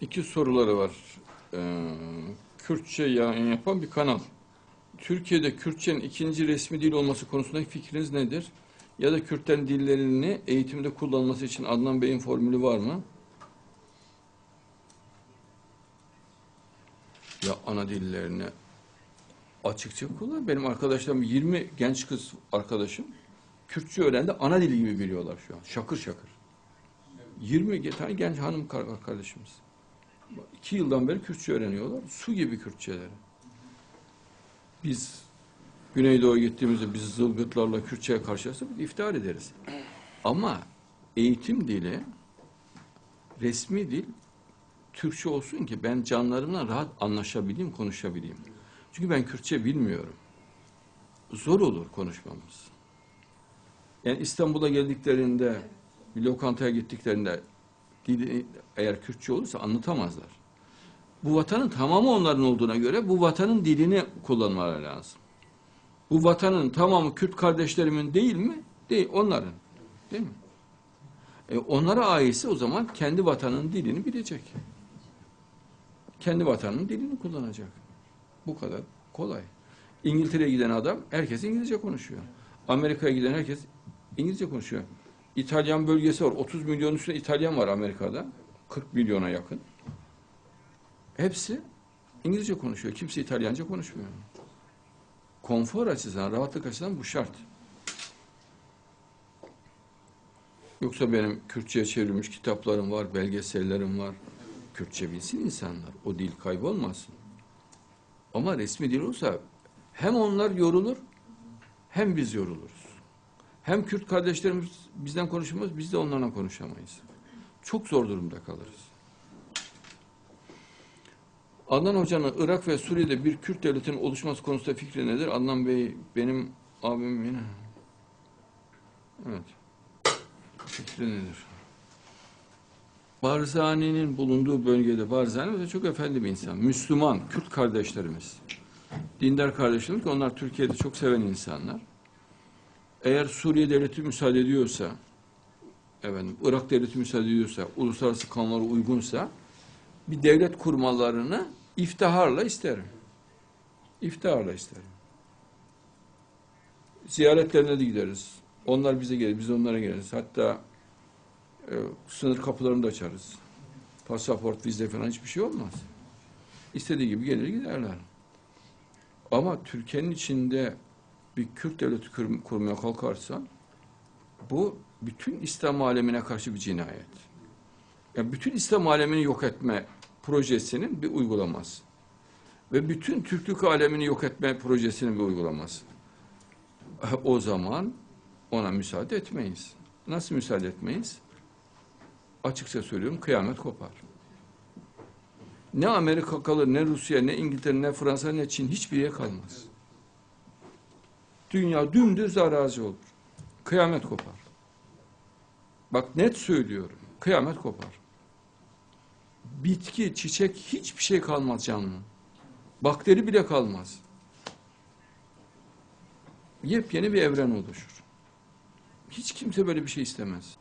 İki soruları var. Ee, Kürtçe yayın yapan bir kanal. Türkiye'de Kürtçenin ikinci resmi dil olması konusundaki fikriniz nedir? Ya da Kürtlerin dillerini eğitimde kullanılması için Adnan Bey'in formülü var mı? Ya ana dillerini açıkça kullan. Benim arkadaşlarım 20 genç kız arkadaşım Kürtçe öğrendi. Ana dili gibi biliyorlar şu an. Şakır şakır. 20 tane genç hanım kar- kardeşimiz. İki yıldan beri Kürtçe öğreniyorlar. Su gibi Kürtçeleri. Biz Güneydoğu'ya gittiğimizde biz zılgıtlarla Kürtçe'ye karşılaşsak iftihar ederiz. Ama eğitim dili, resmi dil Türkçe olsun ki ben canlarımla rahat anlaşabileyim, konuşabileyim. Çünkü ben Kürtçe bilmiyorum. Zor olur konuşmamız. Yani İstanbul'a geldiklerinde, bir lokantaya gittiklerinde dili eğer Kürtçe olursa anlatamazlar. Bu vatanın tamamı onların olduğuna göre bu vatanın dilini kullanmaları lazım. Bu vatanın tamamı Kürt kardeşlerimin değil mi? Değil, onların. Değil mi? E onlara aitse o zaman kendi vatanın dilini bilecek. Kendi vatanının dilini kullanacak. Bu kadar kolay. İngiltere'ye giden adam herkes İngilizce konuşuyor. Amerika'ya giden herkes İngilizce konuşuyor. İtalyan bölgesi var. 30 milyon üstünde İtalyan var Amerika'da. 40 milyona yakın. Hepsi İngilizce konuşuyor. Kimse İtalyanca konuşmuyor. Konfor açısından, rahatlık açısından bu şart. Yoksa benim Kürtçe'ye çevrilmiş kitaplarım var, belgesellerim var. Kürtçe bilsin insanlar. O dil kaybolmasın. Ama resmi dil olsa hem onlar yorulur hem biz yoruluruz. Hem Kürt kardeşlerimiz bizden konuşamaz, biz de onlarla konuşamayız. Çok zor durumda kalırız. Adnan Hoca'nın Irak ve Suriye'de bir Kürt devletinin oluşması konusunda fikri nedir? Adnan Bey benim abim yine. Evet. Fikri nedir? Barzani'nin bulunduğu bölgede Barzani de çok efendi bir insan. Müslüman, Kürt kardeşlerimiz. Dindar kardeşlerimiz onlar Türkiye'de çok seven insanlar. Eğer Suriye devleti müsaade ediyorsa, efendim, Irak devleti müsaade ediyorsa, uluslararası kanunlara uygunsa bir devlet kurmalarını iftiharla isterim. İftiharla isterim. Ziyaretlerine de gideriz. Onlar bize gelir, biz onlara geliriz. Hatta e, sınır kapılarını da açarız. Pasaport, vize falan hiçbir şey olmaz. İstediği gibi gelir giderler. Ama Türkiye'nin içinde bir Kürt devleti kur- kurmaya kalkarsan bu bütün İslam alemine karşı bir cinayet. Yani bütün İslam alemini yok etme projesinin bir uygulaması. Ve bütün Türklük alemini yok etme projesinin bir uygulaması. O zaman ona müsaade etmeyiz. Nasıl müsaade etmeyiz? Açıkça söylüyorum kıyamet kopar. Ne Amerika kalır, ne Rusya, ne İngiltere, ne Fransa, ne Çin hiçbir yere kalmaz. Dünya dümdüz arazi olur. Kıyamet kopar. Bak net söylüyorum. Kıyamet kopar. Bitki, çiçek hiçbir şey kalmaz canlı. Bakteri bile kalmaz. Yepyeni bir evren oluşur. Hiç kimse böyle bir şey istemez.